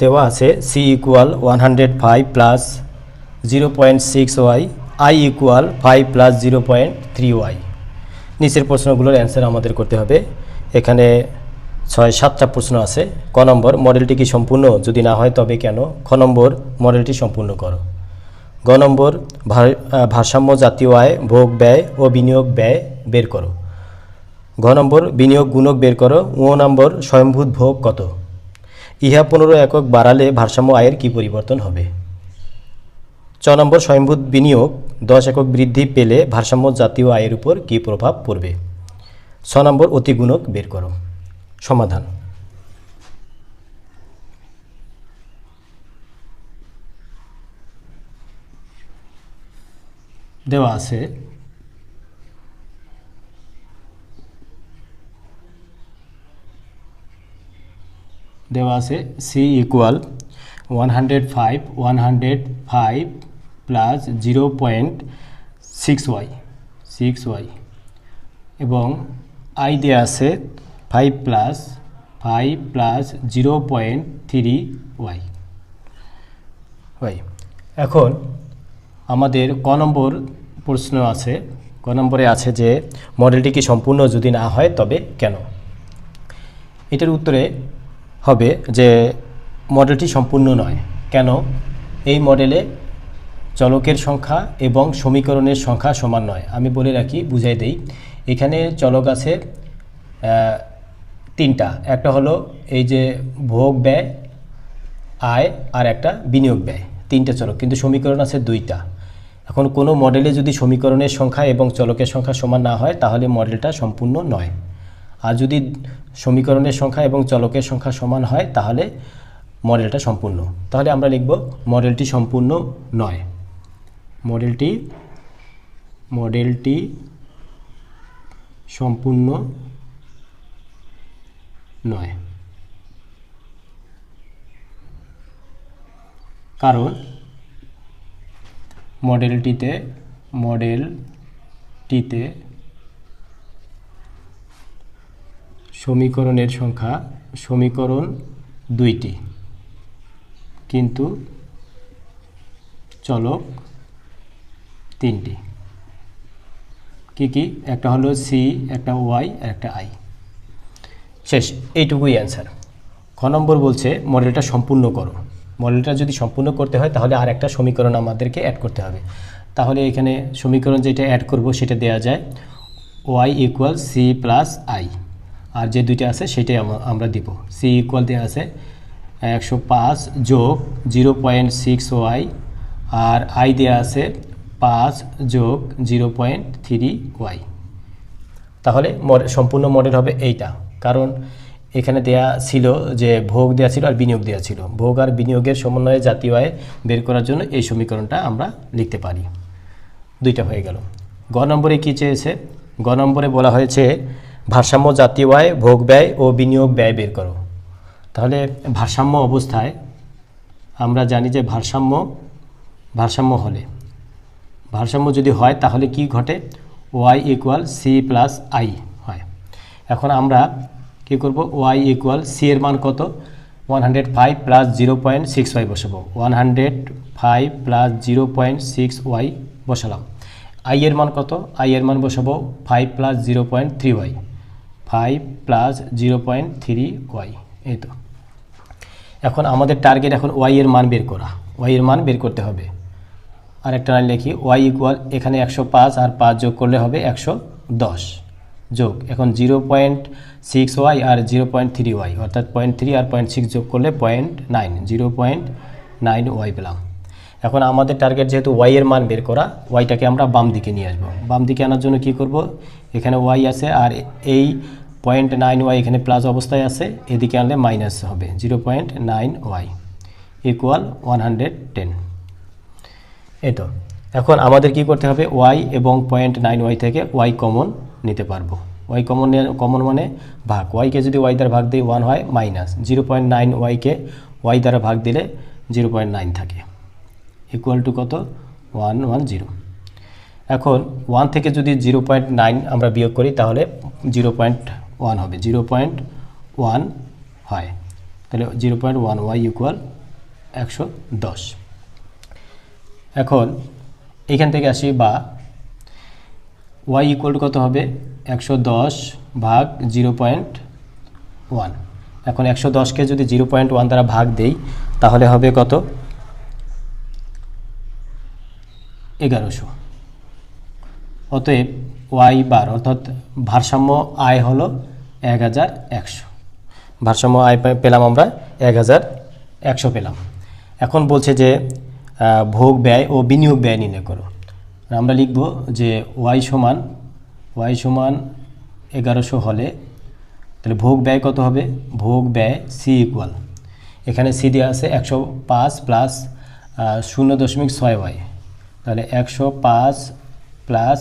দেওয়া আছে C equal one hundred five plus zero point six Y I equal five plus zero point three Y নিচের প্রশ্নগুলোর answer আমাদের করতে হবে। এখানে ছয় সাতটা প্রশ্ন আছে। ক নম্বর মডেলটি কি সম্পূর্ণ? যদি না হয়, তবে কেন? খ নম্বর মডেলটি সম্পূর্ণ করো। গ নম্বর ভারসাম্য, জাতীয় আয়, ভোগ, ব্যয় ও বিনিয়োগ, ব্যয় বের করো। ঘ নম্বর, বিনিয়োগ, গুণক বের করো। ও নম্বর স্বয়ংভূত ভোগ কত? ইহা পনেরো একক বাড়ালে ভারসাম্য আয়ের কি পরিবর্তন হবে? ছ নম্বর স্বয়ংভূত বিনিয়োগ দশ একক বৃদ্ধি পেলে ভারসাম্য জাতীয় আয়ের উপর কী প্রভাব পড়বে? ছ নম্বর, অতিগুণক বের করো। সমাধান। দেওয়া আছে দেওয়া আছে C equal one hundred five one hundred five plus zero point six Y six Y এবং আই দেওয়া আছে five plus five plus zero point three Y Y এখন আমাদের ক নম্বর প্রশ্ন আছে। ক নম্বরে আছে যে মডেলটি কি সম্পূর্ণ যদি না হয় তবে কেন? এটার উত্তরে হবে যে মডেলটি সম্পূর্ণ নয়। কেন? এই মডেলে চলকের সংখ্যা এবং সমীকরণের সংখ্যা সমান নয়। আমি বলে রাখি, বুঝাই দেই। এখানে চলক আছে তিনটা। একটা হলো এই যে ভোগ ব্যয়, আয় আর একটা বিনিয়োগ ব্যয়। তিনটা চলক। কিন্তু সমীকরণ আছে দুইটা। এখন কোনো মডেলে যদি সমীকরণের সংখ্যা এবং চলকের সংখ্যা সমান না হয়, তাহলে মডেলটা সম্পূর্ণ নয়। আর যদি সমীকরণের সংখ্যা এবং চলকের সংখ্যা সমান হয়, তাহলে মডেলটা সম্পূর্ণ। তাহলে আমরা লিখব মডেলটি সম্পূর্ণ নয়। মডেলটি মডেলটি সম্পূর্ণ নয়। কারণ মডেলটিতে মডেলটিতে সমীকরণের সংখ্যা, সমীকরণ দুইটি। কিন্তু চলক তিনটি। কি কি? একটা হলো সি একটা ওয়াই আর একটা আই শেষ, এইটুকুই অ্যান্সার খ নম্বর বলছে মডেলটা সম্পূর্ণ করো। মডেলটা যদি সম্পূর্ণ করতে হয়, তাহলে আর একটা সমীকরণ আমাদেরকে অ্যাড করতে হবে। তাহলে এখানে সমীকরণ যেটা অ্যাড করব, সেটা দেওয়া যায় Y equal C plus I আর যে দুইটা আছে সেটাই আমরা দিব। সি ইকুয়াল দেওয়া আছে একশো পাঁচ যোগ জিরো পয়েন্ট সিক্স ওয়াই আর আই দেওয়া আছে পাঁচ যোগ জিরো পয়েন্ট থ্রি ওয়াই। তাহলে সম্পূর্ণ মডেল হবে এইটা। কারণ এখানে দেয়া ছিল যে ভোগ দেওয়া ছিল আর বিনিয়োগ দেওয়া ছিল। ভোগ আর বিনিয়োগের সমন্বয়ে জাতীয় আয় বের করার জন্য এই সমীকরণটা আমরা লিখতে পারি। দুইটা হয়ে গেল। গ নম্বরে কী চেয়েছে? গ নম্বরে বলা হয়েছে ভারসাম্য, জাতীয় আয় ভোগ ব্যয় ও বিনিয়োগ ব্যয় বের করো। তাহলে ভারসাম্য অবস্থায় আমরা জানি যে ভারসাম্য ভারসাম্য হলে। ভারসাম্য যদি হয়, তাহলে কি ঘটে? Y equal C plus I হয়। এখন আমরা কী করব? ওয়াই ইকুয়াল সি এর মান কত? One hundred five plus zero point six Y বসাবো। One hundred five plus zero point six Y বসালাম। আই এর মান কত? আই এর মান বসাবো five plus zero point three Y five plus zero point three Y এই তো এখন আমাদের টার্গেট এখন ওয়াই এর মান বের করা। ওয়াই এর মান বের করতে হবে। আর একটা লাইন লিখি ওয়াই ইকুয়াল এখানে একশো পাঁচ আর পাঁচ যোগ করলে হবে একশো দশ। যোগ, এখন জিরো পয়েন্ট সিক্স ওয়াই আর জিরো পয়েন্ট থ্রি ওয়াই অর্থাৎ পয়েন্ট থ্রি আর পয়েন্ট সিক্স যোগ করলে point nine zero point nine Y পেলাম। এখন আমাদের টার্গেট যেহেতু ওয়াই এর মান বের করা ওয়াইটাকে আমরা বাম দিকে নিয়ে আসব। বাম দিকে আনার জন্য কি করব? এখানে ওয়াই আছে আর এই পয়েন্ট নাইন ওয়াই এখানে প্লাস অবস্থায় আছে, এদিকে আনলে মাইনাস হবে zero point nine Y equal one hundred ten এই তো এখন আমাদের কি করতে হবে ওয়াই এবং পয়েন্ট নাইন ওয়াই থেকে ওয়াই কমন নিতে পারব। ওয়াই কমন কমন মানে ভাগ। ওয়াইকে যদি ওয়াই দ্বারা ভাগ দিই ওয়ান হয় মাইনাস জিরো পয়েন্ট নাইন ওয়াইকে ওয়াই দ্বারা ভাগ দিলে জিরো পয়েন্ট নাইন থাকে। ইকুয়াল টু কত? ওয়ান ওয়ান জিরো এখন ওয়ান থেকে যদি জিরো পয়েন্ট নাইন আমরা বিয়োগ করি, তাহলে জিরো পয়েন্ট ওয়ান হবে জিরো পয়েন্ট ওয়ান হয় তাহলে zero point one Y equal একশো দশ। এখন এখান থেকে আসি বা ওয়াই ইকুয়াল কত হবে? একশো দশ ভাগ জিরো পয়েন্ট ওয়ান এখন একশো দশকে যদি জিরো পয়েন্ট ওয়ান দ্বারা ভাগ দেই, তাহলে হবে কত? এগারোশো। অতএব ওয়াই বার, অর্থাৎ ভারসাম্য আয় হলো এক হাজার একশো। ভারসাম্য আয় পেলাম আমরা এক হাজার একশো পেলাম। এখন বলছে যে ভোগ ব্যয় ও বিনিয়োগ ব্যয় নির্ণয় করো। আমরা লিখব যে ওয়াই সমান ওয়াই সমান এগারোশো হলে তাহলে ভোগ ব্যয় কত হবে? ভোগ ব্যয় সি ইকুয়াল এখানে সি দেওয়া আছে একশো পাঁচ প্লাস শূন্য দশমিক ছয় ওয়াই তাহলে একশো পাঁচ প্লাস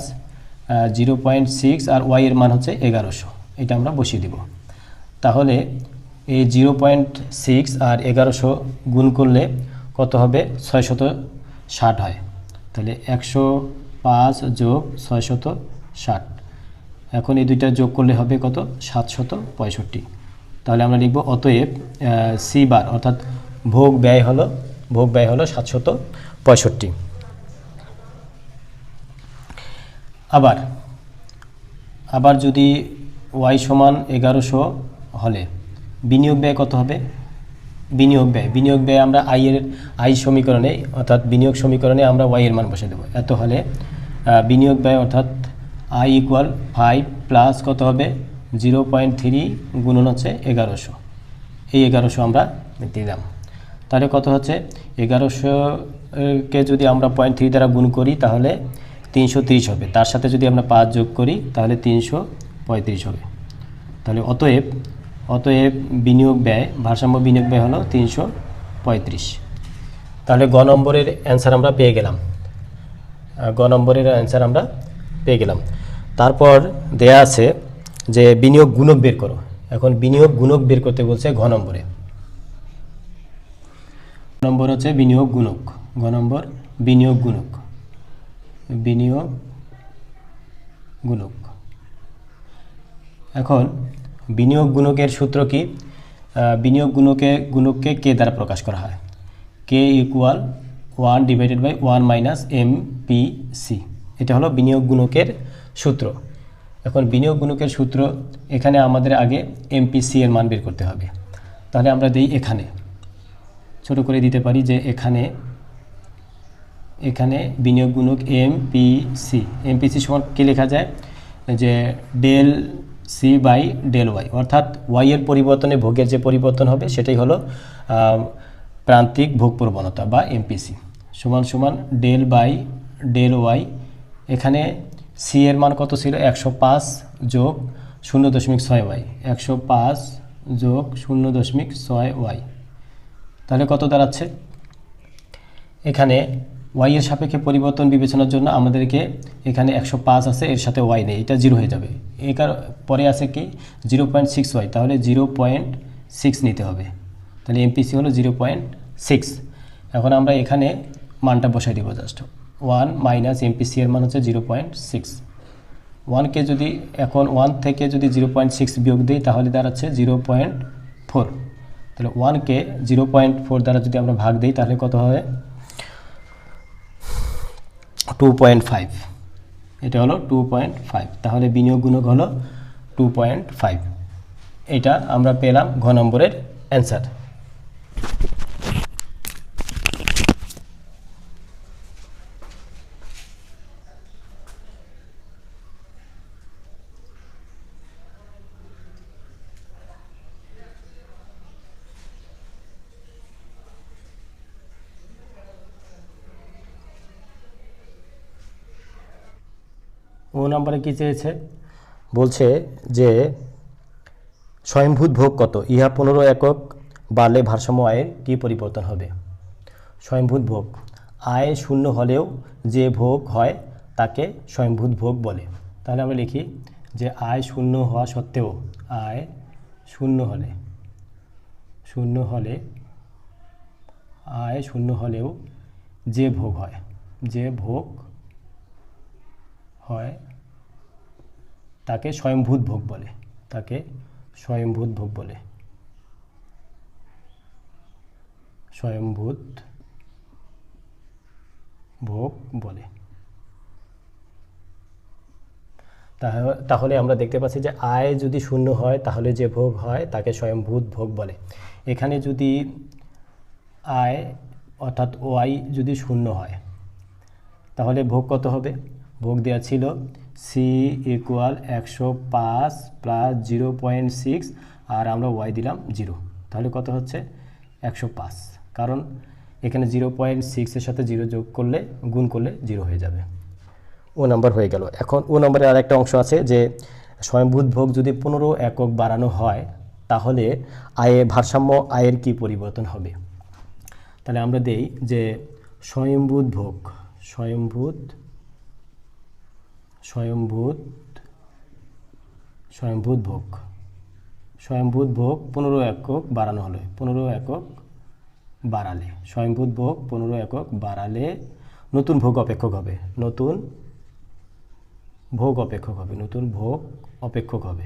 জিরো পয়েন্ট সিক্স আর ওয়াই এর মান হচ্ছে এগারোশো। এটা আমরা বসিয়ে দিব। তাহলে এই জিরো পয়েন্ট সিক্স আর এগারোশো গুণ করলে কত হবে? ছয়শত ষাট হয়। তাহলে একশো পাঁচ যোগ ছয়শত ষাট। এখন এই দুইটা যোগ করলে হবে কত? সাতশত পঁয়ষট্টি। তাহলে আমরা লিখব অতএব সি বার অর্থাৎ ভোগ ব্যয় হলো, ভোগ ব্যয় হলো সাতশত পঁয়ষট্টি। আবার আবার যদি ওয়াই সমান এগারোশো হলে, বিনিয়োগ ব্যয় কত হবে? বিনিয়োগ ব্যয় বিনিয়োগ ব্যয় আমরা আই এর আই সমীকরণে, অর্থাৎ বিনিয়োগ সমীকরণে আমরা ওয়াই এর মান বসে দেবো। এত হলে বিনিয়োগ ব্যয় অর্থাৎ আই ইকুয়াল ফাইভ প্লাস কত হবে? জিরো পয়েন্ট থ্রি গুণন হচ্ছে এগারোশো। এই এগারোশো আমরা দিলাম। তাহলে কত হচ্ছে? এগারোশোকে যদি আমরা পয়েন্ট থ্রি দ্বারা গুণ করি, তাহলে তিনশো হবে। তার সাথে যদি আমরা পাঁচ যোগ করি, তাহলে তিনশো পঁয়ত্রিশ হবে। তাহলে অতএব অতএব বিনিয়োগ ব্যয়, ভারসাম্য বিনিয়োগ ব্যয় হলো তিনশো পঁয়ত্রিশ। তাহলে গ নম্বরের অ্যান্সার আমরা পেয়ে গেলাম। গ নম্বরের অ্যান্সার আমরা পেয়ে গেলাম। তারপর দেয়া আছে যে বিনিয়োগ গুণক বের করো। এখন বিনিয়োগ গুণক বের করতে বলছে ঘ নম্বরে। নম্বর হচ্ছে বিনিয়োগ গুণক। ঘ নম্বর বিনিয়োগ গুণক। বিনিয়োগ গুণক এখন বিনিয়োগ গুণকের সূত্র কি? বিনিয়োগ গুণকে গুণককে কে দ্বারা প্রকাশ করা হয়? K equal one divided by one minus M P C এটা হলো বিনিয়োগ গুণকের সূত্র। এখন বিনিয়োগ গুণকের সূত্র এখানে আমাদের আগে এমপিসি এর মান বের করতে হবে। তাহলে আমরা দিই এখানে। ছোট করে দিতে পারি যে এখানে এখানে বিনিয়োগ গুণক M P C M P C সমান কী লেখা যায়? যে del C by del Y অর্থাৎ ওয়াই এর পরিবর্তনে ভোগের যে পরিবর্তন হবে, সেটাই হলো প্রান্তিক ভোগ প্রবণতা বা এমপিসি সমান সমান ডেল বাই ডেল ওয়াই এখানে সি এর মান কত ছিল? একশো পাঁচ যোগ শূন্য দশমিক ছয় ওয়াই একশো পাঁচ যোগ শূন্য দশমিক ছয় ওয়াই তাহলে কত দাঁড়াচ্ছে? এখানে ওয়াই এর সাপেক্ষে পরিবর্তন বিবেচনার জন্য আমাদেরকে এখানে একশো পাঁচ আছে, এর সাথে ওয়াই নেই, এটা জিরো হয়ে যাবে। একার পরে আছে কি? জিরো পয়েন্ট সিক্স ওয়াই তাহলে জিরো পয়েন্ট সিক্স নিতে হবে। তাহলে এমপিসি হলো জিরো পয়েন্ট সিক্স। এখন আমরা এখানে মানটা বসাই দিব জাস্ট ওয়ান মাইনাস এমপিসি এর মান হচ্ছে জিরো পয়েন্ট সিক্স। ওয়ানকে যদি, এখন ওয়ান থেকে যদি জিরো পয়েন্ট সিক্স বিয়োগ দিই, তাহলে দাঁড়াচ্ছে জিরো পয়েন্ট ফোর। তাহলে ওয়ানকে জিরো পয়েন্ট ফোর দ্বারা যদি আমরা ভাগ দিই, তাহলে কত হবে? টু পয়েন্ট ফাইভ এটা হলো টু পয়েন্ট ফাইভ তাহলে বিনিয়োগ গুণক হলো টু পয়েন্ট ফাইভ এটা আমরা পেলাম ঘ নম্বরের অ্যান্সার ও নম্বরে কী চেয়েছে? বলছে যে স্বয়ংভূত ভোগ কত? ইহা পনেরো একক বাড়লে ভারসাম্য আয়ের কী পরিবর্তন হবে? স্বয়ংভূত ভোগ আয় শূন্য হলেও যে ভোগ হয়, তাকে স্বয়ংভূত ভোগ বলে। তাহলে আমরা লিখি যে, আয় শূন্য হওয়া সত্ত্বেও আয় শূন্য হলে শূন্য হলে, আয় শূন্য হলেও যে ভোগ হয়, যে ভোগ হয় তাকে স্বয়ংভূত ভোগ বলে, তাকে স্বয়ংভূত ভোগ বলে। স্বয়ংভূত ভোগ বলে। তাহ- তাহলে আমরা দেখতে পাচ্ছি যে আয় যদি শূন্য হয়, তাহলে যে ভোগ হয়, তাকে স্বয়ংভূত ভোগ বলে। এখানে যদি আয় অর্থাৎ ওয়াই যদি শূন্য হয়, তাহলে ভোগ কত হবে? ভোগ দেওয়া ছিল সি ইকুয়াল একশো পাঁচ প্লাস জিরো পয়েন্ট সিক্স আর আমরা ওয়াই দিলাম জিরো তাহলে কত হচ্ছে? একশো পাঁচ কারণ এখানে জিরো পয়েন্ট সিক্সের সাথে জিরো যোগ করলে, গুণ করলে জিরো হয়ে যাবে। ও নাম্বার হয়ে গেল। এখন ও নম্বরের আর একটা অংশ আছে যে স্বয়ংভূত ভোগ যদি পনেরো একক বাড়ানো হয়, তাহলে আয়ে ভারসাম্য আয়ের কি পরিবর্তন হবে? তাহলে আমরা দেই যে স্বয়ংভূত ভোগ স্বয়ংভূত স্বয়ংভূত স্বয়ংভূত ভোগ। স্বয়ংভূত ভোগ পনেরো একক বাড়ানো হলো। পনেরো একক বাড়ালে। স্বয়ংভূত ভোগ পনেরো একক বাড়ালে নতুন ভোগ অপেক্ষক হবে। নতুন ভোগ অপেক্ষক হবে। নতুন ভোগ অপেক্ষক হবে।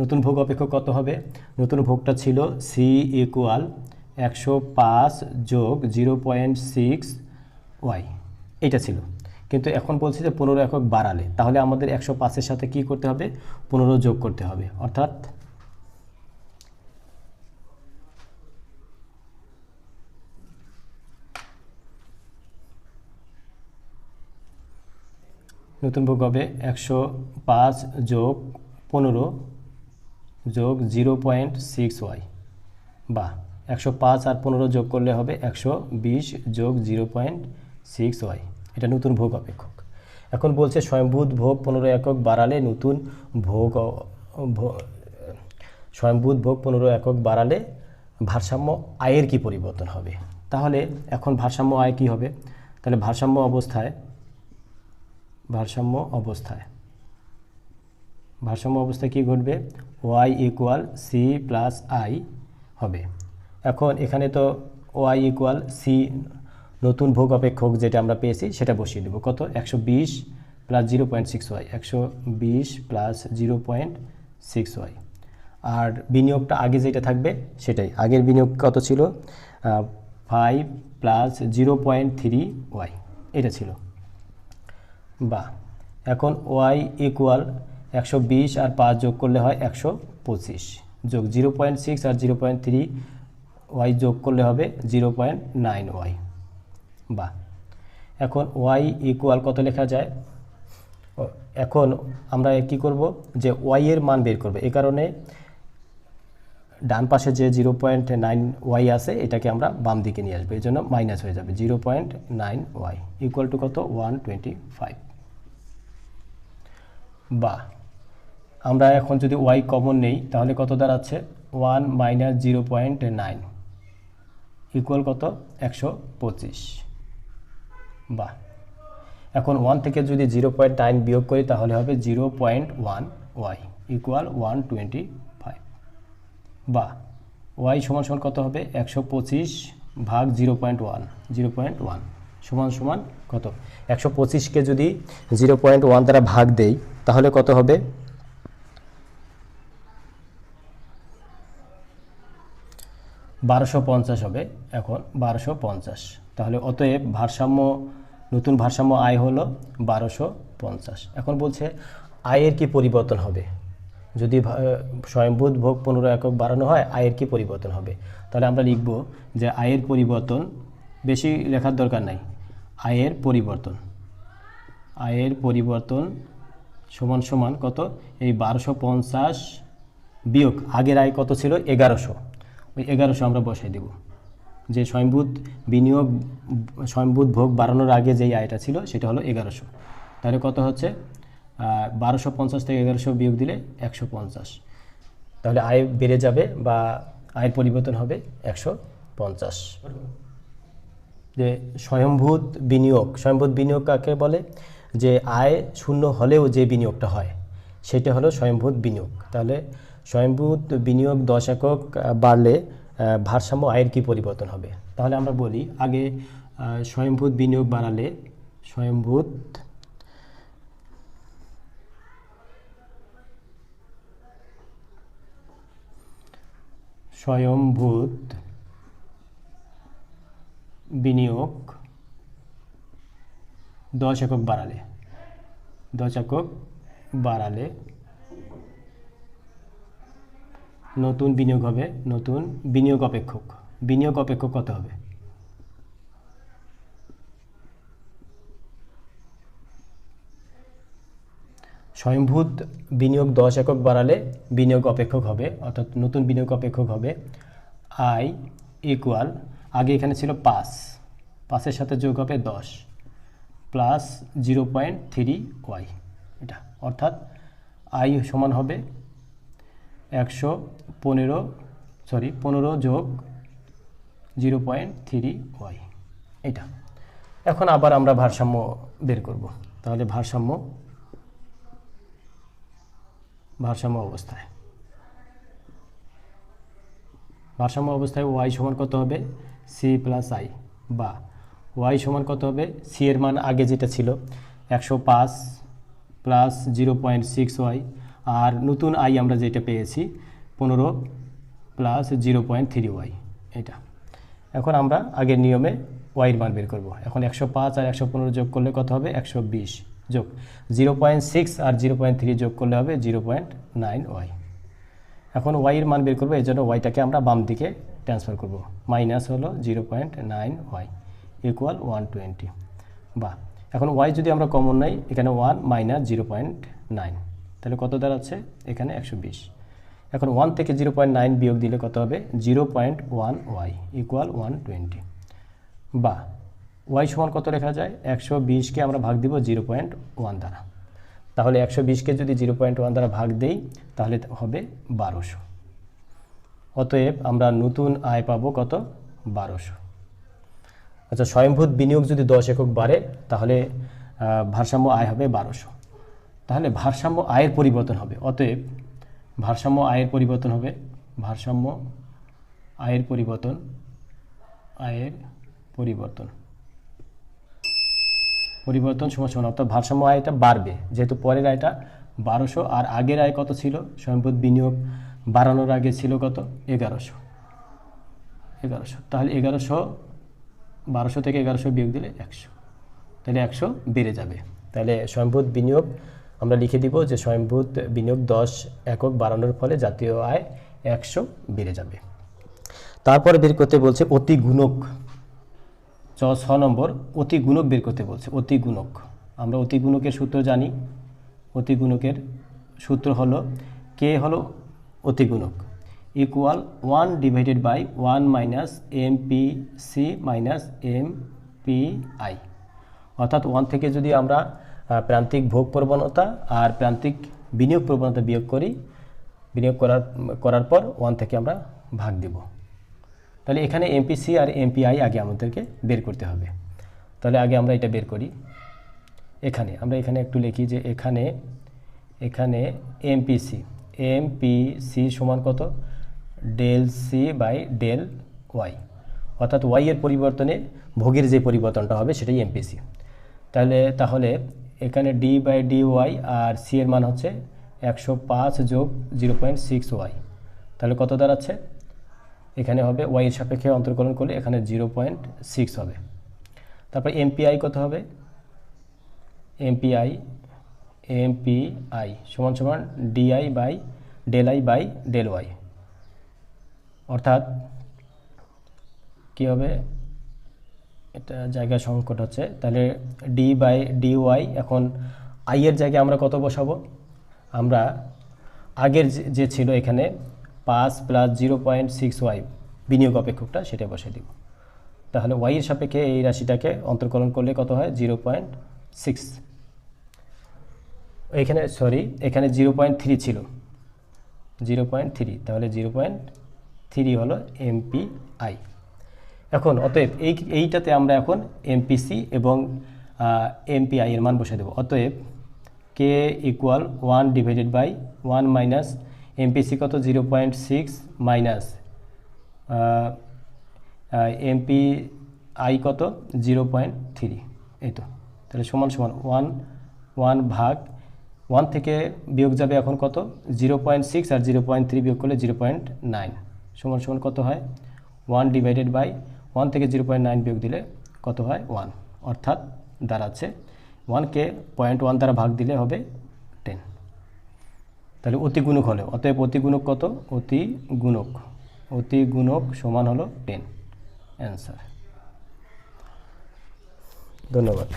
নতুন ভোগ অপেক্ষক কত হবে? নতুন ভোগটা ছিল সি ইকুয়াল একশো পাঁচ যোগ জিরো পয়েন্ট সিক্স ওয়াই এটা ছিল। কিন্তু এখন বলছি যে পনেরো একক বাড়ালে, তাহলে আমাদের একশো পাঁচের সাথে কি করতে হবে? পনেরো যোগ করতে হবে, অর্থাৎ নতুন ভোগ হবে একশো পাঁচ যোগ পনেরো যোগ জিরো পয়েন্ট সিক্স ওয়াই। বা একশো পাঁচ আর পনেরো যোগ করলে হবে একশো বিশ যোগ জিরো পয়েন্ট সিক্স ওয়াই, এটা নতুন ভোগ অপেক্ষক। এখন বলছে স্বয়ংভূত ভোগ পনেরো একক বাড়ালে নতুন ভোগ স্বয়ংভূত ভোগ পনেরো একক বাড়ালে ভারসাম্য আয়ের কি পরিবর্তন হবে? তাহলে এখন ভারসাম্য আয় কি হবে? তাহলে ভারসাম্য অবস্থায় ভারসাম্য অবস্থায় ভারসাম্য অবস্থায় কি ঘটবে? Y equal C plus I হবে। এখন এখানে তো ওয়াই ইকুয়াল সি নতুন ভোগ অপেক্ষক যেটা আমরা পেয়েছি, সেটা বসিয়ে দেবো। কত? একশো বিশ plus zero point six Y একশো বিশ plus zero point six Y আর বিনিয়োগটা আগে যেটা থাকবে, সেটাই। আগের বিনিয়োগ কত ছিল? Five plus zero point three Y এটা ছিল। বা এখন ওয়াই ইকুয়াল একশো বিশ আর পাঁচ যোগ করলে হয় একশো পঁচিশ। যোগ জিরো পয়েন্ট সিক্স আর জিরো পয়েন্ট থ্রি ওয়াই যোগ করলে হবে জিরো পয়েন্ট নাইন ওয়াই বা। এখন ওয়াই ইকুয়াল কত লেখা যায়? এখন আমরা কি করব? যে ওয়াই এর মান বের করব। এই কারণে ডান পাশে যে জিরো পয়েন্ট নাইন ওয়াই আছে, এটাকে আমরা বাম দিকে নিয়ে আসব। এই জন্য মাইনাস হয়ে যাবে zero point nine Y equal to কত? ওয়ান টোয়েন্টি ফাইভ বা, আমরা এখন যদি ওয়াই কমন নেই, তাহলে কত দাঁড়াচ্ছে? One minus zero point nine equal কত? একশো পঁচিশ। বা এখন ওয়ান থেকে যদি জিরো পয়েন্ট নাইন বিয়োগ করি, তাহলে হবে zero point one Y equal one twenty five বা ওয়াই সমান সমান কত হবে? একশো পঁচিশ ভাগ zero point one zero point one সমান সমান কত? একশো পঁচিশকে যদি জিরো পয়েন্ট ওয়ান দ্বারা ভাগ দেই, তাহলে কত হবে? বারোশো পঞ্চাশ হবে, এখন বারোশো পঞ্চাশ। তাহলে অতএব ভারসাম্য, নতুন ভারসাম্য আয় হলো বারোশো পঞ্চাশ। এখন বলছে আয়ের কি পরিবর্তন হবে? যদি স্বয়ংভূত ভোগ পনেরো একক বাড়ানো হয়, আয়ের কি পরিবর্তন হবে? তাহলে আমরা লিখব যে আয়ের পরিবর্তন বেশি লেখার দরকার নাই, আয়ের পরিবর্তন। আয়ের পরিবর্তন সমান সমান কত? এই বারোশো পঞ্চাশ বিয়োগ আগের আয় কত ছিল? এগারোশো। ওই এগারোশো আমরা বসাই দেব। যে স্বয়ংভূত বিনিয়োগ স্বয়ংভূত ভোগ বাড়ানোর আগে যেই আয়টা ছিল সেটা হলো এগারোশো। তাহলে কত হচ্ছে? বারোশো পঞ্চাশ থেকে এগারোশো বিয়োগ দিলে একশো পঞ্চাশ। তাহলে আয় বেড়ে যাবে বা আয়ের পরিবর্তন হবে একশো পঞ্চাশ। যে স্বয়ংভূত বিনিয়োগ স্বয়ংভূত বিনিয়োগ কাকে বলে? যে আয় শূন্য হলেও যে বিনিয়োগটা হয় সেটা হলো স্বয়ংভূত বিনিয়োগ। তাহলে স্বয়ংভূত বিনিয়োগ দশ একক বাড়লে ভারসাম্য আয়ের কি পরিবর্তন হবে? তাহলে আমরা বলি, আগে স্বয়ংভূত বিনিয়োগ বাড়ালে স্বয়ংভূত স্বয়ংভূত বিনিয়োগ দশ একক বাড়ালে। দশ একক বাড়ালে নতুন বিনিয়োগ হবে, নতুন বিনিয়োগ অপেক্ষক। বিনিয়োগ অপেক্ষক কত হবে? স্বয়ংভূত বিনিয়োগ দশ একক বাড়ালে বিনিয়োগ অপেক্ষক হবে, অর্থাৎ নতুন বিনিয়োগ অপেক্ষক হবে আই ইকুয়াল আগে এখানে ছিল পাঁচ। পাঁচের সাথে যোগ হবে দশ plus zero point three Y এটা। অর্থাৎ আই সমান হবে একশো পনেরো সরি পনেরো যোগ জিরো পয়েন্ট থ্রি ওয়াই। এটা। এখন আবার আমরা ভারসাম্য বের করব। তাহলে ভারসাম্য ভারসাম্য অবস্থায়। ভারসাম্য অবস্থায় ওয়াই সমান কত হবে? সি প্লাস আই বা ওয়াই সমান কত হবে? সি এর মান আগে যেটা ছিল, একশো পাঁচ plus zero point six Y. আর নতুন আই আমরা যেটা পেয়েছি, পনেরো plus zero point three Y, এটা। এখন আমরা আগের নিয়মে ওয়াইয়ের মান বের করব। এখন একশো পাঁচ আর একশো পনেরো যোগ করলে কত হবে? একশো বিশ যোগ। জিরো পয়েন্ট সিক্স আর জিরো পয়েন্ট থ্রি যোগ করলে হবে জিরো পয়েন্ট নাইন ওয়াই। এখন ওয়াইয়ের মান বের করব এই জন্য ওয়াইটাকে আমরা বাম দিকে ট্রান্সফার করব। মাইনাস হলো zero point nine Y equal one twenty বা এখন ওয়াই যদি আমরা কমন নেই, এখানে one minus zero point nine তাহলে কত দাঁড়াচ্ছে? এখানে একশো বিশ। এখন ওয়ান থেকে জিরো পয়েন্ট নাইন বিয়োগ দিলে কত হবে? Zero point one Y equal one twenty বা ওয়াই সমান কত লেখা যায়? একশো বিশকে আমরা ভাগ দিব জিরো পয়েন্ট ওয়ান দ্বারা। তাহলে একশো বিশকে যদি জিরো পয়েন্ট ওয়ান দ্বারা ভাগ দেই, তাহলে হবে বারোশো। অতএব আমরা নতুন আয় পাবো কত? বারোশো। আচ্ছা স্বয়ংভূত বিনিয়োগ যদি দশ একক বাড়ে, তাহলে ভারসাম্য আয় হবে বারোশো। তাহলে ভারসাম্য আয়ের পরিবর্তন হবে। অতএব ভারসাম্য আয়ের পরিবর্তন হবে, ভারসাম্য আয়ের পরিবর্তন আয়ের পরিবর্তন। পরিবর্তন সমান সমান, অর্থাৎ ভারসাম্য আয়টা বাড়বে। যেহেতু পরের আয়টা বারোশো, আর আগের আয় কত ছিল? সম্পদ বিনিয়োগ বাড়ানোর আগে ছিল কত? এগারোশো। এগারোশো। তাহলে এগারোশো বারোশো থেকে এগারোশো বিয়োগ দিলে একশো। তাহলে একশো বেড়ে যাবে। তাহলে স্বয়ংভূত বিনিয়োগ, আমরা লিখে দিব যে স্বয়ংভূত বিনিয়োগ দশ একক বাড়ানোর ফলে জাতীয় আয় একশো বেড়ে যাবে। তারপরে বের করতে বলছে অতি গুণক চ, ছ নম্বর অতি গুণক বের করতে বলছে অতি গুণক আমরা অতি গুণকের সূত্র জানি। অতি গুণকের সূত্র হলো, কে হলো অতি গুণক equal one divided by one minus M P C minus M অর্থাৎ ওয়ান থেকে যদি আমরা প্রান্তিক ভোগ প্রবণতা আর প্রান্তিক বিনিয়োগ প্রবণতা বিয়োগ করি, বিনিয়োগ করার করার পর ওয়ান থেকে আমরা ভাগ দেব। তাহলে এখানে এমপিসি আর এমপিআই আগে আমাদেরকে বের করতে হবে। তাহলে আগে আমরা এটা বের করি। এখানে, আমরা এখানে একটু লিখি যে এখানে এখানে এমপিসি এমপিসি সমান কত? Del C by del Y অর্থাৎ ওয়াই এর পরিবর্তনে ভোগের যে পরিবর্তনটা হবে সেটাই এমপিসি তাহলে তাহলে এখানে ডি বাই ডি ওয়াই আর সি এর মান হচ্ছে একশো পাঁচ যোগ জিরো পয়েন্ট সিক্স ওয়াই। তাহলে কত দাঁড়াচ্ছে? এখানে হবে ওয়াই এর সাপেক্ষে অন্তর্কলন করলে এখানে জিরো পয়েন্ট সিক্স হবে। তারপর এমপিআই কত হবে? এমপিআই এমপিআই সমান সমান DI by del I by del Y অর্থাৎ কী হবে? এটা জায়গা সংকট হচ্ছে। তাহলে ডি বাই ডি ওয়াই এখন আই এর জায়গায় আমরা কত বসাবো? আমরা আগের যে- ছিল এখানে পাঁচ plus zero point six Y বিনিয়োগ অপেক্ষকটা সেটা বসে দিব। তাহলে ওয়াই এর সাপেক্ষে এই রাশিটাকে অন্তর্কলন করলে কত হয়? জিরো পয়েন্ট সিক্স এখানে সরি এখানে জিরো পয়েন্ট থ্রি ছিল। জিরো পয়েন্ট থ্রি তাহলে জিরো পয়েন্ট থ্রি হলো এমপিআই। এখন অতএব এই এইটাতে আমরা এখন এমপিসি এবং এমপিআই এর মান বসে দেবো। অতএব কে equal one divided by one minus MPC কত? Zero point six minus MP I কত? জিরো পয়েন্ট থ্রি এই তো। তাহলে সমান সমান ওয়ান ওয়ান ভাগ ওয়ান থেকে বিয়োগ যাবে এখন কত? জিরো পয়েন্ট সিক্স আর জিরো পয়েন্ট থ্রি বিয়োগ করলে জিরো পয়েন্ট নাইন সমান সমান কত হয়? ওয়ান ডিভাইডেড বাই ওয়ান থেকে জিরো পয়েন্ট নাইন বিয়োগ দিলে কত হয়? ওয়ান অর্থাৎ দাঁড়াচ্ছে। ওয়ানকে পয়েন্ট ওয়ান দ্বারা ভাগ দিলে হবে টেন তাহলে অতি গুণক হলে, অতএব অতি গুণক কত? অতি গুণক অতি গুণক সমান হলো টেন অ্যান্সার ধন্যবাদ।